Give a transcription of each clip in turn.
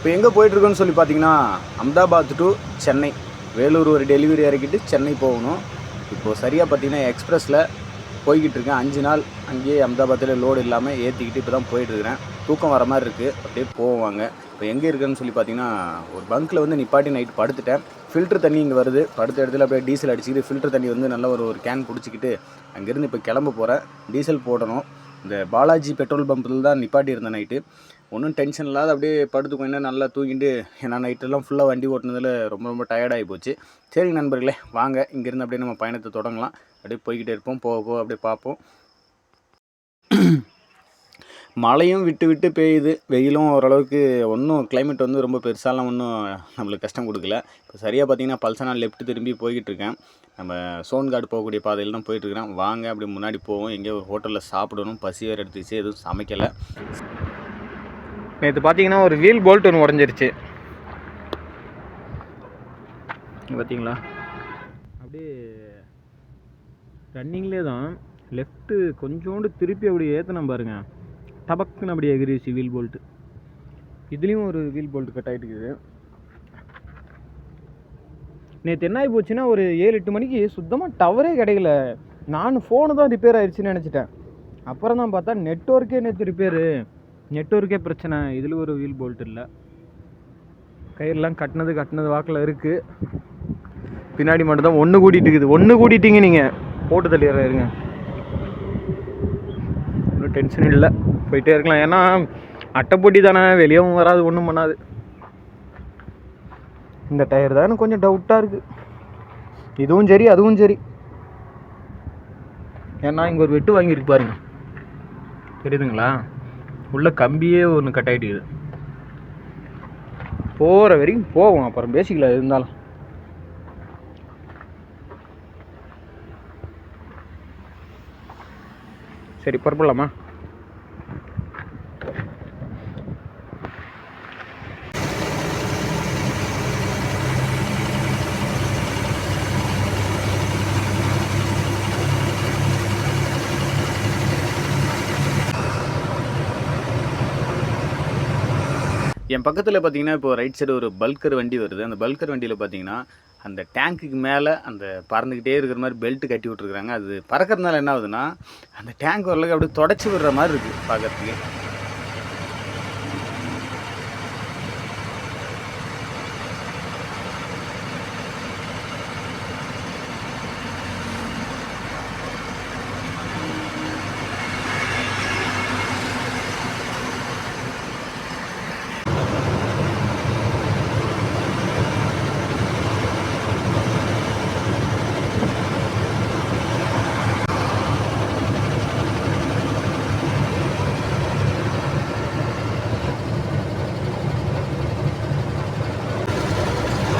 இப்போ எங்கே போயிட்டுருக்கோன்னு சொல்லி பார்த்தீங்கன்னா அஹமதாபாத் டு சென்னை. வேலூர் ஒரு டெலிவரி இறக்கிட்டு சென்னை போகணும். இப்போது சரியாக பார்த்தீங்கன்னா எக்ஸ்ப்ரெஸில் போய்கிட்டு இருக்கேன் அஞ்சு நாள் அங்கேயே அஹமதாபாத்தில் லோடு இல்லாமல் ஏற்றிக்கிட்டு இப்போ தான் போயிட்டுருக்கிறேன். தூக்கம் வர மாதிரி இருக்குது அப்படியே போவாங்க இப்போ எங்கே இருக்குன்னு சொல்லி பார்த்தீங்கன்னா ஒரு பங்க்கில் வந்து நிப்பாட்டி நைட் படுத்துட்டேன். ஃபில்டர் தண்ணி இங்கே வருது. படுத்த இடத்துல அப்படியே டீசல் அடிச்சுக்கிட்டு ஃபில்டர் தண்ணி வந்து நல்ல ஒரு ஒரு கேன் பிடிச்சிக்கிட்டு அங்கேருந்து இப்போ கிளம்ப போகிறேன் டீசல் போடணும். இந்த பாலாஜி பெட்ரோல் பம்பில் தான் நிப்பாட்டி இருந்தேன் நைட்டு ஒன்றும் டென்ஷன் இல்லாத அப்படியே படுத்துக்கோங்க நல்லா தூங்கிட்டு ஏன்னா நைட்டெல்லாம் ஃபுல்லாக வண்டி ஓட்டினதில் ரொம்ப ரொம்ப டயர்டாகி போச்சு. சரி நண்பர்களே வாங்க. இங்கேருந்து அப்படியே நம்ம பயணத்தை தொடங்கலாம். அப்படியே போய்கிட்டே இருப்போம். போக போக அப்படியே பார்ப்போம். மழையும் விட்டு விட்டு பெய்யுது. வெயிலும் ஓரளவுக்கு ஒன்றும் கிளைமேட் வந்து ரொம்ப பெருசாலாம் ஒன்றும் நம்மளுக்கு கஷ்டம் கொடுக்கல. இப்போ சரியாக பார்த்தீங்கன்னா பல்சனா லெஃப்ட் திரும்பி போய்கிட்டு இருக்கேன். நம்ம சோன்காடு போகக்கூடிய பாதையில் தான் போயிட்டுருக்கிறேன் வாங்க அப்படி முன்னாடி போவோம். எங்கேயோ ஒரு ஹோட்டலில் சாப்பிடணும். பசி வேறு எடுத்துச்சு எதுவும் சமைக்கலை. நேற்று பார்த்தீங்கன்னா ஒரு வீல் போல்ட் ஒன்று உடஞ்சிருச்சு. பார்த்தீங்களா அப்படியே ரன்னிங்லேயே தான் லெஃப்ட்டு கொஞ்சோண்டு திருப்பி அப்படியே ஏற்றின பாருங்க. டபக்குன்னு அப்படியே எகிரிச்சு வீல் போல்ட்டு இதுலேயும் ஒரு வீல் போல்ட் கட் ஆகிட்டு இருக்குது. நேற்று என்ன ஆகி போச்சுன்னா ஒரு ஏழு எட்டு மணிக்கு சுத்தமாக டவரே கிடைக்கல. நான் ஃபோனு தான் ரிப்பேர் ஆயிடுச்சுன்னு நினச்சிட்டேன். அப்புறம் தான் பார்த்தா நெட்ஒர்க்கே நேற்று ரிப்பேரு நெட்ஒர்க்கே பிரச்சனை. இதில் ஒரு வீல் போல்ட் இல்லை. கயிறுலாம் கட்டினது கட்டினது வாக்கில் இருக்குது பின்னாடி மட்டும் தான் ஒன்று கூட்டிகிட்டு இருக்குது. ஒன்று கூட்டிட்டீங்க நீங்கள் போட்டு தள்ளிடுற இருங்க. ஒன்றும் டென்ஷன் இல்லை. போயிட்டே இருக்கலாம். ஏன்னா அட்டைப்பொட்டி தானே. வெளியவும் வராது ஒன்றும் பண்ணாது. இந்த டயர் தான் கொஞ்சம் டவுட்டாக இருக்குது இதுவும் சரி அதுவும் சரி. ஏன்னா இங்கே ஒரு வெட்டு வாங்கியிருக்கு பாருங்க. தெரியுதுங்களா? உள்ள கம்பியே ஒன்று கட் ஆகிட்டுக்குது போகிற வரைக்கும் போவோம். அப்புறம் பேசிக்கல இருந்தாலும். சரி புறப்படலாமா? என் பக்கத்தில் பார்த்தீங்கன்னா இப்போ ரைட் சைடு ஒரு பல்கர் வண்டி வருது. அந்த பல்கர் வண்டியில் பார்த்தீங்கன்னா அந்த டேங்க்குக்கு மேலே அந்த பறந்துக்கிட்டே இருக்கிற மாதிரி பெல்ட் கட்டி விட்ருக்குறாங்க அது பறக்கறதுனால என்ன ஆகுதுன்னா அந்த டேங்க் ஓரளவுக்கு அப்படியே தொடச்சி விடுற மாதிரி இருக்குது பார்க்குறதுக்கு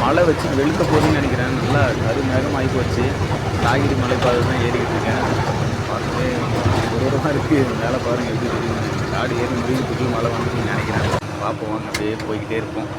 மழை வச்சு வெளுக்க போகுதுன்னு நினைக்கிறேன். நல்லா கரு ஆகி போச்சு. காய்கறி மலை பாதை தான் ஏறிக்கிட்டு இருக்கேன். பார்த்துட்டு தூரமாக இருக்குது மேலே பாருங்கள் எப்படி தெரியும்? காடு ஏறி முடிஞ்சு மழை வந்துச்சுன்னு நினைக்கிறேன். பார்ப்போம் அப்படியே போய்கிட்டே இருப்போம்.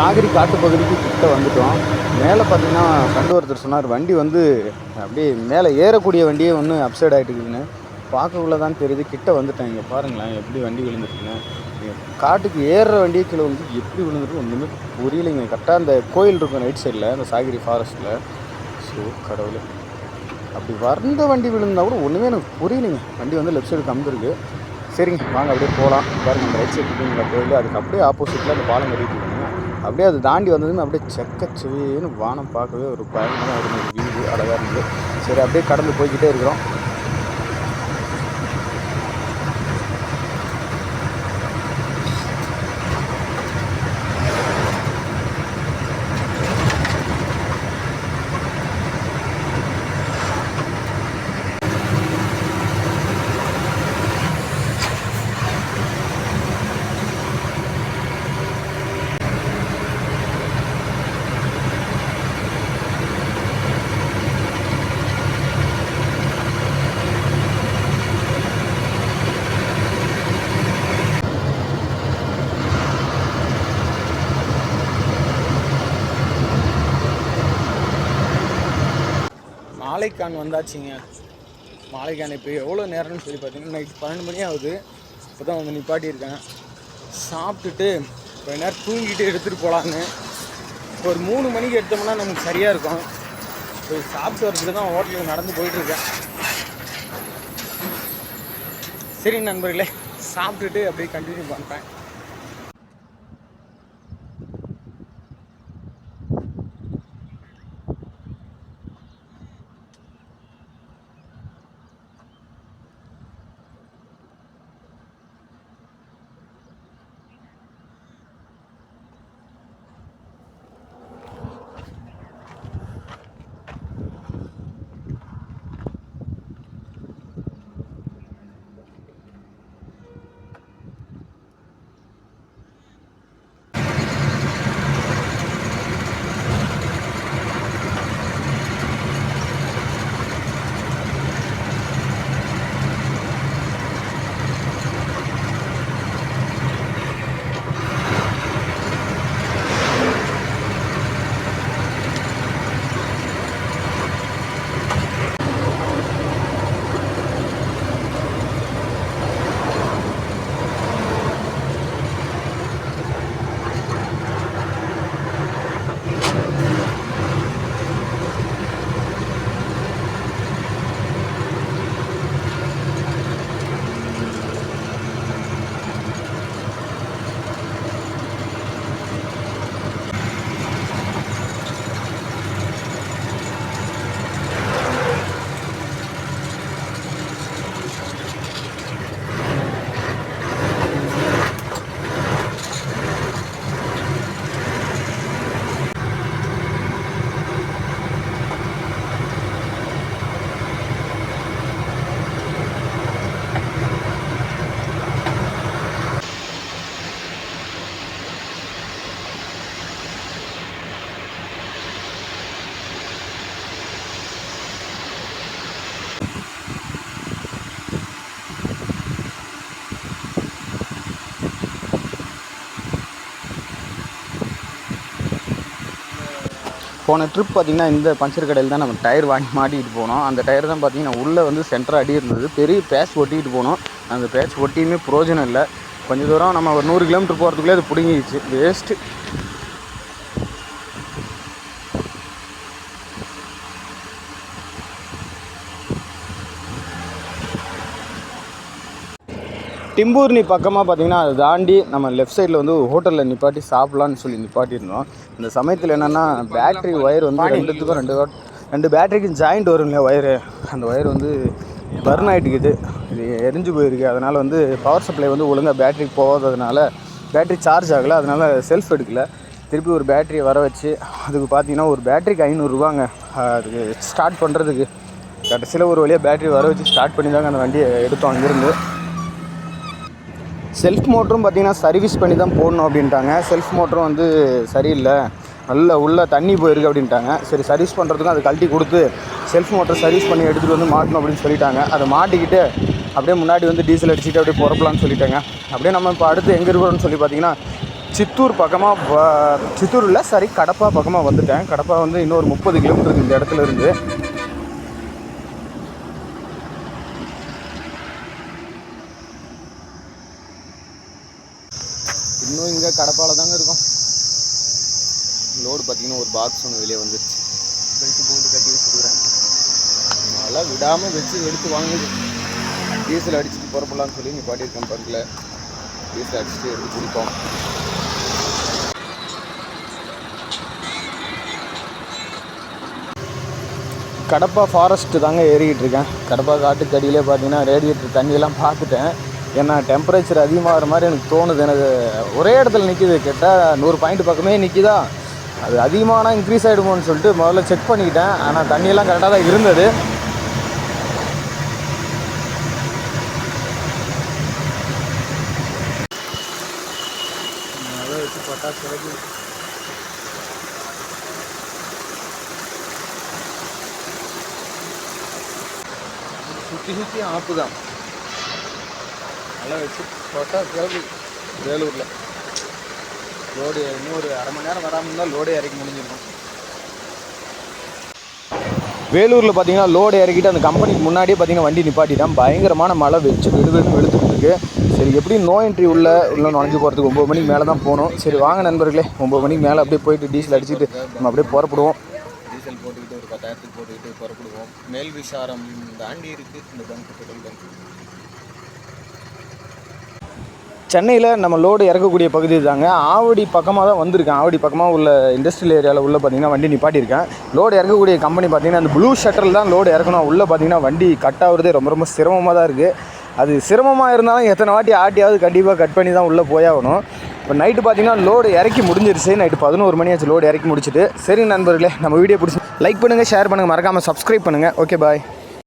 சாகரி காட்டு பகுதிக்கு கிட்ட வந்துட்டோம். மேலே பார்த்தீங்கன்னா ஃப்ரெண்டு ஒருத்தர் சொன்னார் வண்டி வந்து அப்படியே மேலே ஏறக்கூடிய வண்டியே ஒன்று அப்சைட் ஆகிட்டுக்குதுன்னு பார்க்கக்குள்ளே பார்க்கக்குள்ள தான் தெரியுது கிட்ட வந்துட்டேன். இங்கே பாருங்களேன் எப்படி வண்டி விழுந்துருக்குன்னு. காட்டுக்கு ஏறுற வண்டியே கீழே வந்து எப்படி விழுந்துருக்கு ஒன்றுமே புரியலைங்க. கரெக்டாக அந்த கோயில் இருக்கும் ரைட் சைடில் அந்த சாகிரி ஃபாரஸ்ட்டில் ஸோ கடவுளே. அப்படி வந்த வண்டி விழுந்தா கூட ஒன்றுமே எனக்கு புரியலைங்க. வண்டி வந்து லெஃப்ட் சைடு கம்பிருக்கு சரிங்க வாங்க அப்படியே போகலாம் பாருங்கள் அந்த ரைட் சைடு இருக்குங்களா கோயில். அதுக்கு அப்படியே ஆப்போசிட்டில் அந்த பாலம் கட்டிட்டு அப்படியே அது தாண்டி வந்ததுமே அப்படியே செக்கச்சுவேன்னு வானம் பார்க்கவே ஒரு பயங்கரமாக இருந்தது. வீடு அழகாக இருந்தது. சரி அப்படியே கடந்து போய்கிட்டே இருக்கிறோம். மாலைக்கான் வந்தாச்சுங்க. மாலைக்கான் இப்போ எவ்வளோ நேரம்னு சொல்லி பார்த்தீங்கன்னா நைட் பன்னெண்டு மணி ஆகுது. இப்போ தான் வந்து நிப்பாட்டியிருக்கேன். சாப்பிட்டுட்டு கொஞ்ச நேரம் தூங்கிட்டு எடுத்துகிட்டு போகலான்னு ஒரு மூணு மணிக்கு எடுத்தோம்னா நமக்கு சரியாக இருக்கும். போய் சாப்பிட்டு வரதுக்கு தான் ஹோட்டலுக்கு நடந்து போயிட்டுருக்கேன். சரி நண்பர்களே சாப்பிட்டுட்டு அப்படியே கண்டினியூ பண்ணுறேன் போன ட்ரிப் பார்த்திங்கன்னா இந்த பஞ்சர் கடையில் தான் நம்ம டயர் வாங்கி மாட்டிக்கிட்டு போனோம். அந்த டயர் தான் பார்த்திங்கன்னா உள்ளே வந்து சென்டராக அடி இருந்தது. பெரிய பேட்ச் ஒட்டிக்கிட்டு போனோம். அந்த பேட்ச் ஒட்டியுமே பிரோஜனம் இல்லை. கொஞ்சம் தூரம் நம்ம ஒரு நூறு கிலோமீட்டர் போகிறதுக்குள்ளே அது பிடுங்கிடுச்சு வேஸ்ட்டு டிம்பூர்னி பக்கமாக பார்த்தீங்கன்னா அதை தாண்டி நம்ம லெஃப்ட் சைடில் வந்து ஹோட்டலில் நிப்பாட்டி சாப்பிட்லான்னு சொல்லி நிப்பாட்டியிருந்தோம். இந்த சமயத்தில் என்னென்னா பேட்டரி ஒயர் வந்து ரெண்டுத்துக்கும் ரெண்டு ரெண்டு பேட்டரிக்கும் ஜாயிண்ட் வரும் இல்லையா ஒயரு அந்த ஒயர் வந்து பர்ன் ஆகிட்டுக்குது இது எரிஞ்சு போயிருக்கு. அதனால் வந்து பவர் சப்ளை வந்து ஒழுங்காக பேட்டரிக்கு போகாததுனால பேட்டரி சார்ஜ் ஆகலை. அதனால் செல்ஃப் எடுக்கல. திருப்பி ஒரு பேட்டரியை வர வச்சு அதுக்கு பார்த்தீங்கன்னா ஒரு பேட்டரிக்கு ஐநூறுரூவாங்க அதுக்கு ஸ்டார்ட் பண்ணுறதுக்கு கடைசியில் ஒரு வழியாக பேட்டரி வர வச்சு ஸ்டார்ட் பண்ணி தாங்க அந்த வண்டியை எடுத்தோம் அங்கேருந்து. செல்ஃப் மோட்டரும் பார்த்தீங்கன்னா சர்வீஸ் பண்ணி தான் போடணும் அப்படின்ட்டாங்க. செல்ஃப் மோட்டரும் வந்து சரியில்லை. நல்ல உள்ள தண்ணி போயிருக்கு அப்படின்ட்டாங்க. சரி சர்வீஸ் பண்ணுறதுக்கும் அதை கழட்டி கொடுத்து செல்ஃப் மோட்டர் சர்வீஸ் பண்ணி எடுத்துகிட்டு வந்து மாட்டணும் அப்படின்னு சொல்லிட்டாங்க. அதை மாட்டிக்கிட்டு அப்படியே முன்னாடி வந்து டீசல் அடிச்சுட்டு அப்படியே புறப்பலான்னு சொல்லிட்டாங்க. அப்படியே நம்ம இப்போ அடுத்து எங்கே இருக்கிறோம்னு சொல்லி பார்த்தீங்கன்னா சித்தூர் பக்கமாக சித்தூர் இல்லை சரி கடப்பா பக்கமாக வந்துட்டேன். கடப்பா வந்து இன்னொரு முப்பது கிலோமீட்டருக்கு இந்த இடத்துல இருந்து. இங்கே கடப்பால தாங்க இருக்கும். லோடு பார்த்தீங்கன்னா ஒரு பாக்ஸ் ஒன்று வெளியே வந்துருச்சு. பெல்ட் போட்டு கட்டி வச்சுருக்கிறேன். அதெல்லாம் விடாமல் வச்சு எடுத்து வாங்குது. டீசல் அடிச்சுட்டு புறப்படலாம்னு சொல்லி நீ பாட்டியிருக்கேன் பங்கில் டீசல் அடிச்சுட்டு எடுத்து கொடுத்தோம் கடப்பா ஃபாரஸ்ட் தாங்க ஏறிக்கிட்டு இருக்கேன். கடப்பா காட்டுக்கடியிலே பார்த்தீங்கன்னா ரேடியேட்டர் தண்ணியெல்லாம் பார்த்துட்டேன். ஏன்னா டெம்பரேச்சர் அதிகமாகிற மாதிரி எனக்கு தோணுது. எனக்கு ஒரே இடத்துல நிற்கிது கேட்டால் நூறு பாயிண்ட் பக்கமே நிற்கிதா அது அதிகமானால் இன்க்ரீஸ் ஆகிடுமோன்னு சொல்லிட்டு முதல்ல செக் பண்ணிக்கிட்டேன். ஆனால் தண்ணியெல்லாம் கரெக்டாக தான் இருந்தது. சுற்றி சுற்றி ஆப்பு தான் நல்லா வச்சு போட்டால் கிளம்பு வேலூரில். லோடு இன்னும் ஒரு அரை மணி நேரம் வராமல் இருந்தால் லோடே இறக்கி முடிஞ்சிடும். வேலூரில் பார்த்தீங்கன்னா லோடு இறக்கிட்டு அந்த கம்பெனிக்கு முன்னாடியே பார்த்தீங்கன்னா வண்டி நிப்பாட்டிட்டான். பயங்கரமான மழை வச்சு வெடு வெடு வெளுத்துட்டு இருக்கு. சரி எப்படி நோ என்ட்ரி உள்ள உள்ள நுழைஞ்சு போகிறதுக்கு ஒம்பது மணிக்கு மேலே தான் போகணும். சரி வாங்க நண்பர்களே ஒம்பது மணிக்கு மேலே அப்படியே போயிட்டு டீசல் அடிச்சுட்டு நம்ம அப்படியே புறப்படுவோம். டீசல் போட்டுக்கிட்டு ஒரு பத்தாயிரத்துக்கு போட்டுக்கிட்டு புறப்படுவோம். மேல் விசாரம் தாண்டி இருக்குது இந்த பங்க் பெட்ரோல் பங்க் சென்னையில் நம்ம லோடு இறக்கக்கூடிய பகுதி தாங்க ஆவடி பக்கமாக தான் வந்திருக்கேன். ஆவடி பக்கமாக உள்ள இண்டஸ்ட்ரியல் ஏரியாவில் உள்ள பார்த்தீங்கன்னா வண்டி நிப்பாட்டியிருக்கேன். லோடு இறக்கக்கூடிய கம்பெனி பார்த்தீங்கன்னா அந்த ப்ளூ ஷட்டரில் தான் லோடு இறக்கணும். உள்ளே பார்த்தீங்கன்னா வண்டி கட் ஆகுறதே ரொம்ப ரொம்ப சிரமமாக தான் இருக்குது அது சிரமமாக இருந்தாலும் எத்தனை வாட்டி ஆட்டியாவது கண்டிப்பாக கட் பண்ணி தான் உள்ளே போயாகணும் இப்போ நைட்டு பார்த்தீங்கன்னா லோடு இறக்கி முடிஞ்சிருச்சு. நைட்டு பதினோரு மணி ஆச்சு லோடு இறக்கி முடிச்சுட்டு. சரி நண்பர்களே நம்ம வீடியோ பிடிச்சி லைக் பண்ணுங்கள் ஷேர் பண்ணுங்கள் மறக்காமல் சப்ஸ்கிரைப் பண்ணுங்கள் ஓகே பாய்